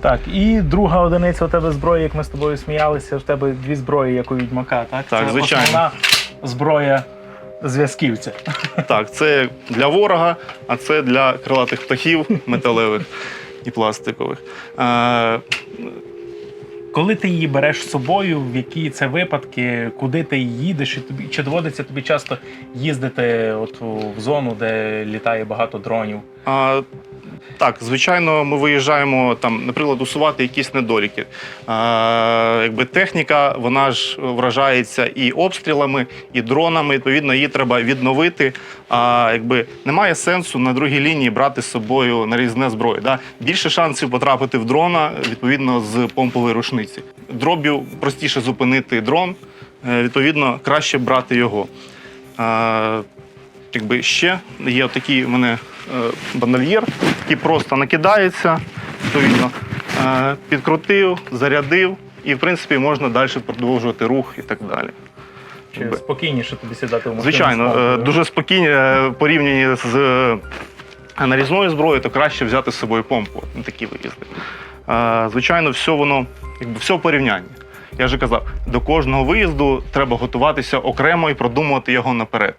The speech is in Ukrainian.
Так, і друга одиниця у тебе зброї, як ми з тобою сміялися, в тебе дві зброї, як у відьмака, так? Так, Це звичайно. основна зброя зв'язківця. Так, це для ворога, а це для крилатих птахів металевих і пластикових. Е, Коли ти її береш з собою, в які це випадки, куди ти їдеш, і тобі чи доводиться тобі часто їздити от у- в зону, де літає багато дронів? А, так, звичайно, ми виїжджаємо там, наприклад, усувати якісь недоліки. А, якби техніка, вона ж вражається і обстрілами, і дронами. Відповідно, її треба відновити. А якби немає сенсу на другій лінії брати з собою нарізне зброю. Да? Більше шансів потрапити в дрона відповідно з помпової рушниці. Дроб'ю простіше зупинити дрон, е, відповідно, краще брати його. Якби ще є такий у мене е, бандольєр, який просто накидається, відповідно, е, підкрутив, зарядив, і в принципі можна далі продовжувати рух і так далі. Чи Якби. спокійніше тобі сідати в машину? Звичайно, е, дуже спокійно порівняні з нарізною зброєю, то краще взяти з собою помпу на такі виїзди. Звичайно, все воно, якби все в порівнянні. Я вже казав, до кожного виїзду треба готуватися окремо і продумувати його наперед.